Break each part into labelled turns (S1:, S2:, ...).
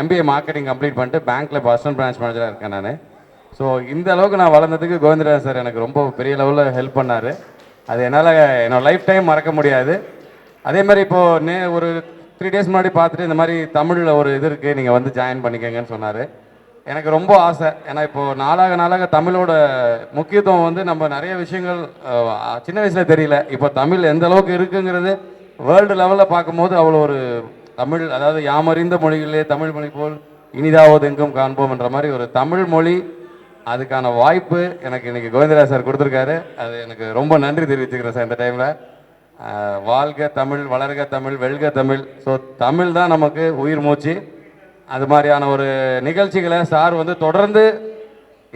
S1: MBA marketing complete பண்ணிட்டு பேங்க்கில் personal branch மேனேஜராக இருக்கேன் நான் ஸோ இந்த அளவுக்கு நான் வளர்ந்ததுக்கு கோவிந்தராஜ் சார் எனக்கு ரொம்ப பெரிய லெவலில் ஹெல்ப் பண்ணார் அது என்னால் என்னோடய லைஃப் டைம் மறக்க முடியாது அதே மாதிரி இப்போது நே ஒரு த்ரீ டேஸ் முன்னாடி பார்த்துட்டு இந்த மாதிரி தமிழில் ஒரு இது இருக்குது நீங்கள் வந்து ஜாயின் பண்ணிக்கங்கன்னு சொன்னார் எனக்கு ரொம்ப ஆசை ஏன்னா இப்போது நாளாக நாளாக தமிழோட முக்கியத்துவம் வந்து நம்ம நிறைய விஷயங்கள் சின்ன வயசில் தெரியல இப்போ தமிழ் எந்த அளவுக்கு இருக்குங்கிறது வேர்ல்டு லெவலில் பார்க்கும்போது அவ்வளோ ஒரு தமிழ் அதாவது யாமறிந்த மொழிகளிலே தமிழ் மொழி போல் இனிதாவது எங்கும் காண்போம் என்ற மாதிரி ஒரு தமிழ் மொழி அதுக்கான வாய்ப்பு எனக்கு இன்னைக்கு கோவிந்தராஜ் சார் கொடுத்துருக்காரு அது எனக்கு ரொம்ப நன்றி தெரிவிச்சுக்கிறேன் சார் இந்த டைமில் வாழ்க தமிழ் வளர்க தமிழ் வெல்க தமிழ் ஸோ தமிழ் தான் நமக்கு உயிர் மூச்சு அது மாதிரியான ஒரு நிகழ்ச்சிகளை சார் வந்து தொடர்ந்து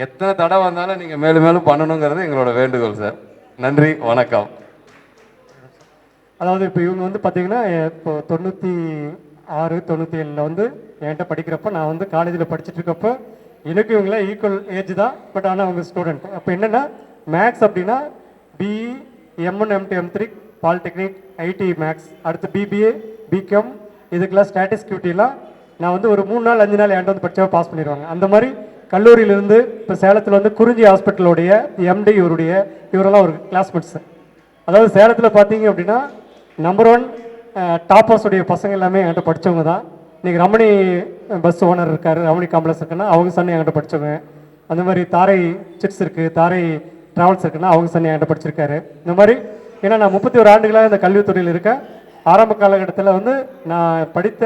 S1: எத்தனை தடவை வந்தாலும் நீங்கள் மேலும் மேலும் பண்ணணுங்கிறது எங்களோட வேண்டுகோள் சார் நன்றி வணக்கம்
S2: அதாவது இப்போ இவங்க வந்து பார்த்தீங்கன்னா இப்போ தொண்ணூற்றி ஆறு தொண்ணூற்றி ஏழில் வந்து என்கிட்ட படிக்கிறப்ப நான் வந்து காலேஜில் படிச்சுட்டு இருக்கப்போ எனக்கு இவங்களாம் ஈக்குவல் ஏஜ் தான் பட் ஆனால் அவங்க ஸ்டூடெண்ட் அப்போ என்னென்னா மேக்ஸ் அப்படின்னா BE MN MD M three polytechnic IT maths அடுத்து பிபிஏ பிகாம் இதுக்கெல்லாம் ஸ்டாட்டிஸ் கியூட்டிலாம் நான் வந்து ஒரு மூணு நாள் அஞ்சு நாள் என்கிட்ட வந்து படித்தா பாஸ் பண்ணிடுவாங்க அந்த மாதிரி கல்லூரியிலிருந்து இப்போ சேலத்தில் வந்து குறிஞ்சி ஹாஸ்பிட்டலுடைய எம்டி இவருடைய இவரெல்லாம் ஒரு கிளாஸ்மேட்ஸு அதாவது சேலத்தில் பார்த்தீங்க அப்படின்னா நம்பர் ஒன் டாப்பர்ஸுடைய பசங்க எல்லாமே என்கிட்ட படித்தவங்க தான் இன்றைக்கி ரமணி பஸ் ஓனர் இருக்கார் ரமணி காம்ப்ளெக்ஸ் இருக்குன்னா அவங்க சன்னி என்கிட்ட படித்தவங்க அந்த மாதிரி தாரை சிட்ஸ் இருக்குது தாரை ட்ராவல்ஸ் இருக்குன்னா அவங்க சன்னி என்கிட்ட படிச்சிருக்காரு இந்த மாதிரி ஏன்னா நான் முப்பத்தி ஒரு ஆண்டுகளாக இந்த கல்வித்துறையில் இருக்கேன் ஆரம்ப காலகட்டத்தில் வந்து நான் படித்த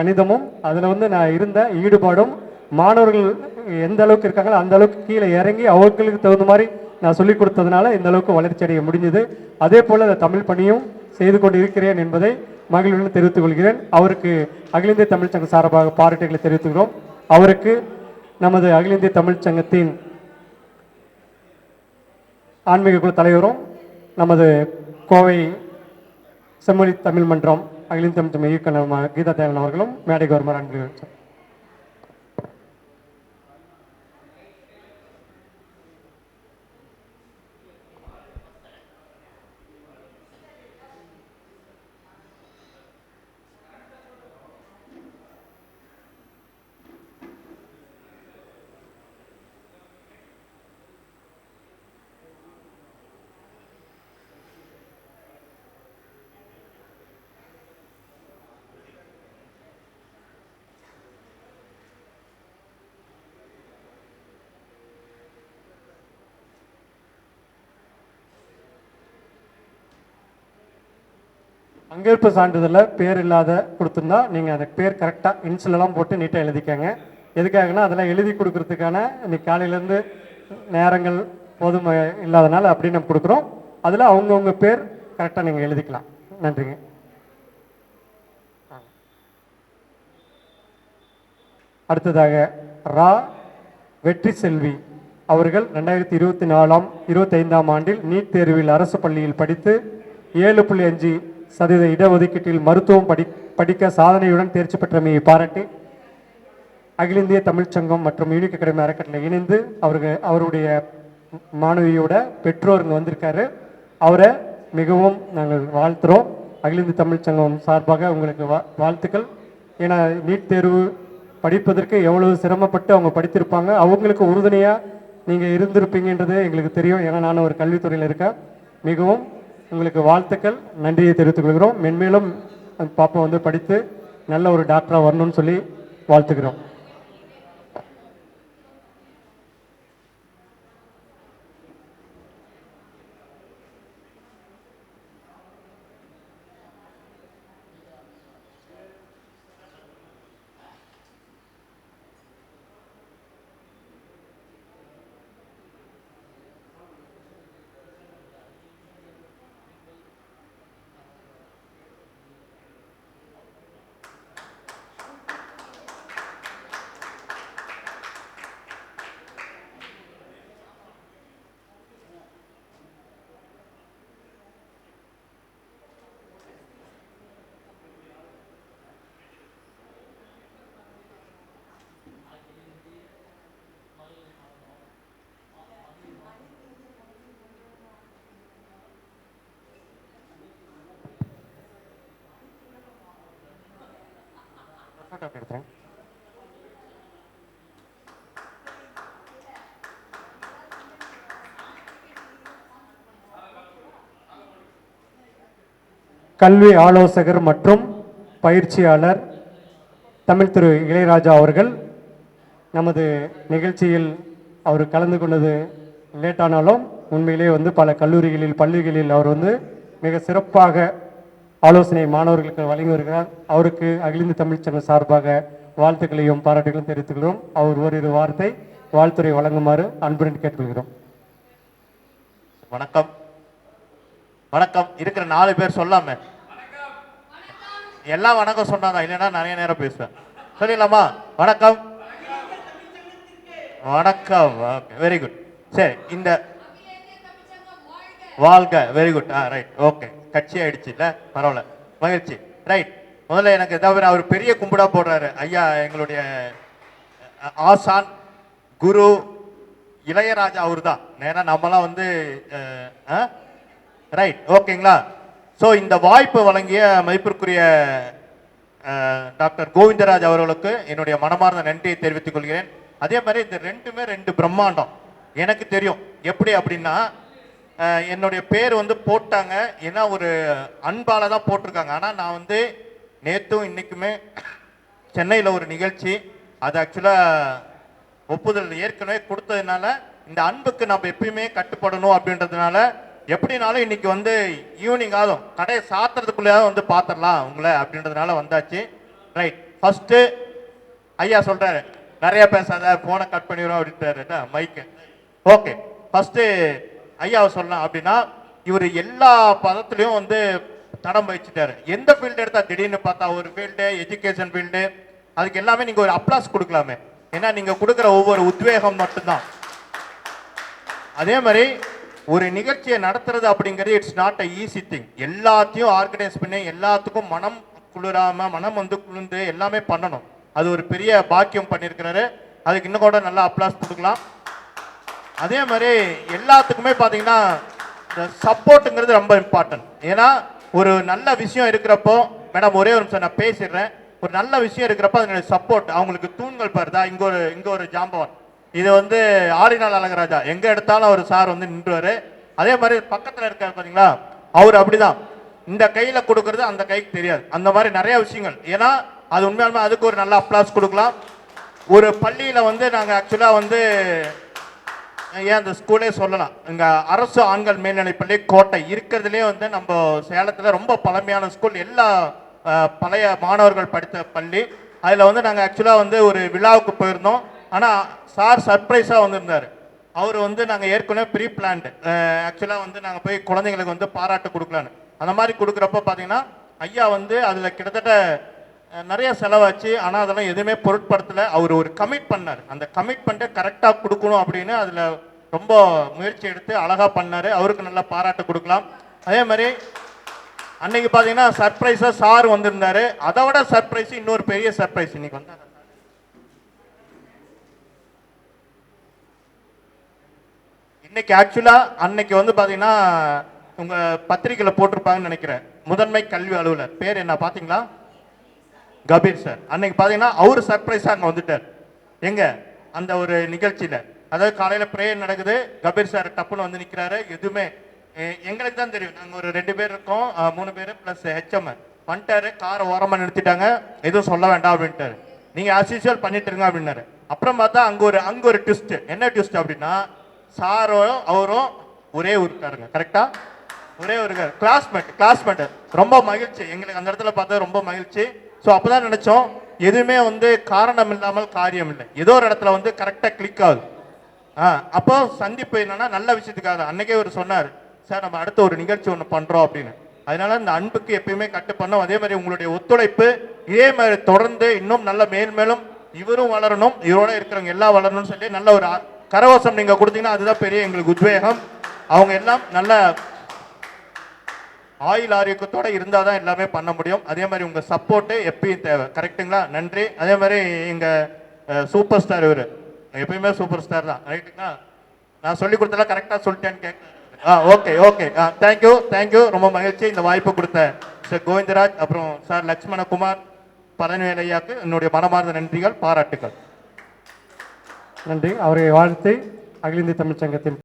S2: கணிதமும் அதில் வந்து நான் இருந்த ஈடுபாடும் மாணவர்கள் எந்த அளவுக்கு இருக்காங்களோ அந்த அளவுக்கு கீழே இறங்கி அவர்களுக்கு தகுந்த மாதிரி நான் சொல்லிக் கொடுத்ததுனால இந்த அளவுக்கு வளர்ச்சி அடைய முடிஞ்சது அதே போல் தமிழ் பணியும் செய்து கொண்டிருக்கிறேன் என்பதை மகிழ்வுடன் தெரிவித்துக் கொள்கிறேன் அவருக்கு அகில இந்திய தமிழ்ச்சங்கம் சார்பாக பாராட்டுகளை தெரிவித்துகிறோம் அவருக்கு நமது அகில இந்திய தமிழ்ச்சங்கத்தின் ஆன்மீக குழு தலைவரும் நமது கோவை செம்மொழி தமிழ் மன்றம் அகில இந்திய தமிழ்ச்சங்க இயக்குநர் கீதா தேவன் அவர்களும் மேடை கவர்மர் அன்பு பங்கேற்பு சான்றிதழ பேர் இல்லாத கொடுத்துருந்தா நீங்கள் அந்த பேர் கரெக்டாக இன்சிலெலாம் போட்டு நீட்டாக எழுதிக்கங்க எதுக்காகனா அதெல்லாம் எழுதி கொடுக்குறதுக்கான இன்னைக்கு காலையிலேருந்து நேரங்கள் போதும் இல்லாதனால அப்படி நம்ம கொடுக்குறோம் அதில் அவங்கவுங்க பேர் கரெக்டாக நீங்கள் எழுதிக்கலாம் நன்றிங்க அடுத்ததாக ரா வெற்றி செல்வி அவர்கள் ரெண்டாயிரத்தி இருபத்தி நாலாம் இருபத்தைந்தாம் ஆண்டில் நீட் தேர்வில் அரசு பள்ளியில் படித்து ஏழு புள்ளி அஞ்சு சதவீத இடஒதுக்கீட்டில் மருத்துவம் படி படிக்க சாதனையுடன் தேர்ச்சி பெற்றமையை பாராட்டி அகில இந்திய தமிழ்ச்சங்கம் மற்றும் யூனிக் அகாடமி அறக்கட்டளை இணைந்து அவருக்கு அவருடைய மாணவியோட பெற்றோர் இங்கே வந்திருக்காரு அவரை மிகவும் நாங்கள் வாழ்த்துறோம் அகில இந்திய தமிழ்ச்சங்கம் சார்பாக உங்களுக்கு வா வாழ்த்துக்கள் ஏன்னா நீட் தேர்வு படிப்பதற்கு எவ்வளவு சிரமப்பட்டு அவங்க படித்திருப்பாங்க அவங்களுக்கு உறுதுணையாக நீங்கள் இருந்திருப்பீங்கன்றது எங்களுக்கு தெரியும் ஏன்னா நான் ஒரு கல்வித்துறையில் இருக்கேன் மிகவும் உங்களுக்கு வாழ்த்துக்கள் நன்றியை தெரிவித்துக் கொள்கிறோம் மென்மேலும் பாப்பா வந்து படித்து நல்ல ஒரு டாக்டராக வரணும்னு சொல்லி வாழ்த்துக்கிறோம் கல்வி ஆலோசகர் மற்றும் பயிற்சியாளர் தமிழ் திரு இளையராஜா அவர்கள் நமது நிகழ்ச்சியில் அவர் கலந்து கொண்டது லேட்டானாலும் உண்மையிலே வந்து பல கல்லூரிகளில் பள்ளிகளில் அவர் வந்து மிக சிறப்பாக ஆலோசனை மாணவர்களுக்கு வழங்கி வருகிறார் அவருக்கு அகிலிந்து தமிழ்ச்சங்கம் சார்பாக வாழ்த்துக்களையும் பாராட்டுகளையும் தெரிவித்துக்கிறோம் அவர் ஓரிரு வார்த்தை வாழ்த்துறை வழங்குமாறு அன்புடன் கேட்டுக்கொள்கிறோம்
S1: வணக்கம் வணக்கம் இருக்கிற நாலு பேர் சொல்லாம எல்லாம் வணக்கம் சொன்னாங்க இல்லைன்னா நிறைய நேரம் பேசுவேன் சொல்லிடலாமா வணக்கம் வணக்கம் வெரி குட் சரி இந்த வாழ்க very good ah right okay கட்சி ஆயிடுச்சு இல்ல பரவாயில்ல மகிழ்ச்சி ரைட் முதல்ல எனக்கு ஏதாவது அவர் பெரிய கும்பிடா போடுறாரு ஐயா எங்களுடைய ஆசான் குரு இளையராஜா அவர் தான் ஏன்னா நம்மலாம் வந்து ரைட் ஓகேங்களா ஸோ இந்த வாய்ப்பு வழங்கிய மதிப்பிற்குரிய டாக்டர் கோவிந்தராஜ் அவர்களுக்கு என்னுடைய மனமார்ந்த நன்றியை தெரிவித்துக் கொள்கிறேன் அதே மாதிரி இந்த ரெண்டுமே ரெண்டு பிரம்மாண்டம் எனக்கு தெரியும் எப்படி அப்படின்னா என்னுடைய பேர் வந்து போட்டாங்க ஏன்னா ஒரு அன்பால் தான் போட்டிருக்காங்க ஆனால் நான் வந்து நேற்றும் இன்றைக்குமே சென்னையில் ஒரு நிகழ்ச்சி அது ஆக்சுவலாக ஒப்புதல் ஏற்கனவே கொடுத்ததுனால இந்த அன்புக்கு நம்ம எப்பயுமே கட்டுப்படணும் அப்படின்றதுனால எப்படினாலும் இன்னைக்கு வந்து ஈவினிங் ஆகும் கடையை சாத்துறதுக்குள்ளேயாவது வந்து பார்த்துடலாம் உங்களை அப்படின்றதுனால வந்தாச்சு ரைட் ஃபஸ்ட்டு ஐயா சொல்கிறாரு நிறையா பேசாத ஃபோனை கட் பண்ணிடுவோம் அப்படின்ட்டாரு மைக்கு ஓகே ஃபஸ்ட்டு ஐயாவை சொல்லலாம் அப்படின்னா இவர் எல்லா பதத்துலேயும் வந்து தடம் வச்சுட்டாரு எந்த ஃபீல்டு எடுத்தால் திடீர்னு பார்த்தா ஒரு ஃபீல்டு எஜுகேஷன் ஃபீல்டு அதுக்கு எல்லாமே நீங்கள் ஒரு அப்ளாஸ் கொடுக்கலாமே ஏன்னா நீங்கள் கொடுக்குற ஒவ்வொரு உத்வேகம் மட்டும்தான் அதே மாதிரி ஒரு நிகழ்ச்சியை நடத்துறது அப்படிங்கிறது it's not a easy thing எல்லாத்தையும் ஆர்கனைஸ் பண்ணி எல்லாத்துக்கும் மனம் குளிராமல் மனம் வந்து குளிர்ந்து எல்லாமே பண்ணணும் அது ஒரு பெரிய பாக்கியம் பண்ணியிருக்கிறாரு அதுக்கு இன்னும் கூட நல்லா அப்ளாஸ் கொடுக்கலாம் அதே மாதிரி எல்லாத்துக்குமே பார்த்தீங்கன்னா இந்த சப்போர்ட்டுங்கிறது ரொம்ப இம்பார்ட்டன்ட் ஏன்னா ஒரு நல்ல விஷயம் இருக்கிறப்போ மேடம் ஒரே ஒரு நிமிஷம் நான் பேசிடுறேன் ஒரு நல்ல விஷயம் இருக்கிறப்போ அதனுடைய சப்போர்ட் அவங்களுக்கு தூண்கள் பாருதா இங்கே ஒரு இங்கே ஒரு ஜாம்பவன் இது வந்து ஆடினால் அழகராஜா எங்கே எடுத்தாலும் அவர் சார் வந்து நின்றுவார் அதே மாதிரி பக்கத்தில் இருக்கார் பார்த்தீங்களா அவர் அப்படிதான் இந்த கையில் கொடுக்கறது அந்த கைக்கு தெரியாது அந்த மாதிரி நிறைய விஷயங்கள் ஏன்னா அது உண்மையாலுமே அதுக்கு ஒரு நல்ல அப்ளாஸ் கொடுக்கலாம் ஒரு பள்ளியில் வந்து நாங்கள் ஆக்சுவலாக வந்து ஏன் அந்த ஸ்கூலே சொல்லலாம் இங்கே அரசு ஆண்கள் மேல்நிலைப்பள்ளி கோட்டை இருக்கிறதுலே வந்து நம்ம சேலத்தில் ரொம்ப பழமையான ஸ்கூல் எல்லா பழைய மாணவர்கள் படித்த பள்ளி அதில் வந்து நாங்கள் ஆக்சுவலாக வந்து ஒரு விழாவுக்கு போயிருந்தோம் ஆனால் சார் சர்ப்ரைஸாக வந்திருந்தார் அவர் வந்து நாங்கள் ஏற்கனவே ப்ரீ பிளான்டு ஆக்சுவலாக வந்து நாங்கள் போய் குழந்தைங்களுக்கு வந்து பாராட்டு கொடுக்கலான்னு அந்த மாதிரி கொடுக்குறப்ப பார்த்தீங்கன்னா ஐயா வந்து அதில் கிட்டத்தட்ட நிறைய செலவாச்சு ஆனால் அதெல்லாம் எதுவுமே பொருட்படுத்தலை அவர் ஒரு கமிட் பண்ணார் அந்த கமிட்மெண்ட்டை கரெக்டாக கொடுக்கணும் அப்படின்னு அதில் ரொம்ப முயற்சி எடுத்து அழகாக பண்ணார் அவருக்கு நல்லா பாராட்டு கொடுக்கலாம் அதே மாதிரி அன்னைக்கு பார்த்தீங்கன்னா சர்ப்ரைஸாக சார் வந்திருந்தார் அதை விட சர்ப்ரைஸ் இன்னொரு பெரிய சர்ப்ரைஸ் இன்னைக்கு வந்தார் இன்னைக்கு ஆக்சுவலாக அன்னைக்கு வந்து பார்த்தீங்கன்னா உங்கள் பத்திரிகையில் போட்டிருப்பாங்கன்னு நினைக்கிறேன் முதன்மை கல்வி அலுவலர் பேர் என்ன பார்த்தீங்களா கபீர் சார் அன்னைக்கு பார்த்தீங்கன்னா அவர் சர்ப்ரைஸாக அங்கே வந்துட்டார் எங்கே அந்த ஒரு நிகழ்ச்சியில் அதாவது காலையில் ப்ரேயர் நடக்குது கபீர் சார் டப்புன்னு வந்து நிற்கிறாரு எதுவுமே எங்களுக்கு தான் தெரியும் நாங்கள் ஒரு ரெண்டு பேர் இருக்கோம் மூணு பேர் ப்ளஸ் ஹெச்எம் வந்துட்டாரு காரை ஓரமாக நிறுத்திட்டாங்க எதுவும் சொல்ல வேண்டாம் அப்படின்ட்டு நீங்கள் அசிஷுவல் பண்ணிட்டு இருங்க அப்படின்னாரு அப்புறம் பார்த்தா அங்கே ஒரு அங்கே ஒரு ட்விஸ்ட் என்ன ட்விஸ்ட் அப்படின்னா சாரும் அவரும் ஒரே ஊருக்காருங்க கரெக்டாக ஒரே ஒரு கிளாஸ்மேட் கிளாஸ்மேட் ரொம்ப மகிழ்ச்சி எங்களுக்கு அந்த இடத்துல பார்த்தா ரொம்ப மகிழ்ச்சி ஸோ அப்போ தான் நினச்சோம் எதுவுமே வந்து காரணம் இல்லாமல் காரியம் இல்லை ஏதோ ஒரு இடத்துல வந்து கரெக்டாக கிளிக் ஆகுது ஆ அப்போ சந்திப்பு என்னன்னா நல்ல விஷயத்துக்காக அன்னைக்கே ஒரு சொன்னார் சார் நம்ம அடுத்த ஒரு நிகழ்ச்சி ஒன்று பண்ணுறோம் அப்படின்னு அதனால இந்த அன்புக்கு எப்பயுமே கட்டு பண்ணோம் அதே மாதிரி உங்களுடைய ஒத்துழைப்பு இதே மாதிரி தொடர்ந்து இன்னும் நல்ல மேன்மேலும் இவரும் வளரணும் இவரோட இருக்கிறவங்க எல்லாம் வளரணும்னு சொல்லி நல்ல ஒரு கரவசம் நீங்கள் கொடுத்தீங்கன்னா அதுதான் பெரிய எங்களுக்கு உத்வேகம் அவங்க எல்லாம் நல்ல ஆயில் ஆரோக்கியத்தோட இருந்தால் தான் எல்லாமே பண்ண முடியும் அதே மாதிரி உங்கள் சப்போர்ட்டு எப்பயும் தேவை கரெக்டுங்களா நன்றி அதே மாதிரி எங்கள் சூப்பர் ஸ்டார் இவர் எப்பயுமே சூப்பர் ஸ்டார் தான் ரைட்டுங்களா நான் சொல்லி கொடுத்தலாம் கரெக்டாக சொல்லிட்டேன்னு கேட்க ah okay okay ah thank you thank you ரொம்ப மகிழ்ச்சி இந்த வாய்ப்பு கொடுத்த சார் கோவிந்தராஜ் அப்புறம் சார் லக்ஷ்மணகுமார் பழனிவேலையாக்கு என்னுடைய மனமார்ந்த நன்றிகள் பாராட்டுகள் நன்றி அவரை வாழ்த்து அகில இந்திய தமிழ்ச்சங்கத்தின்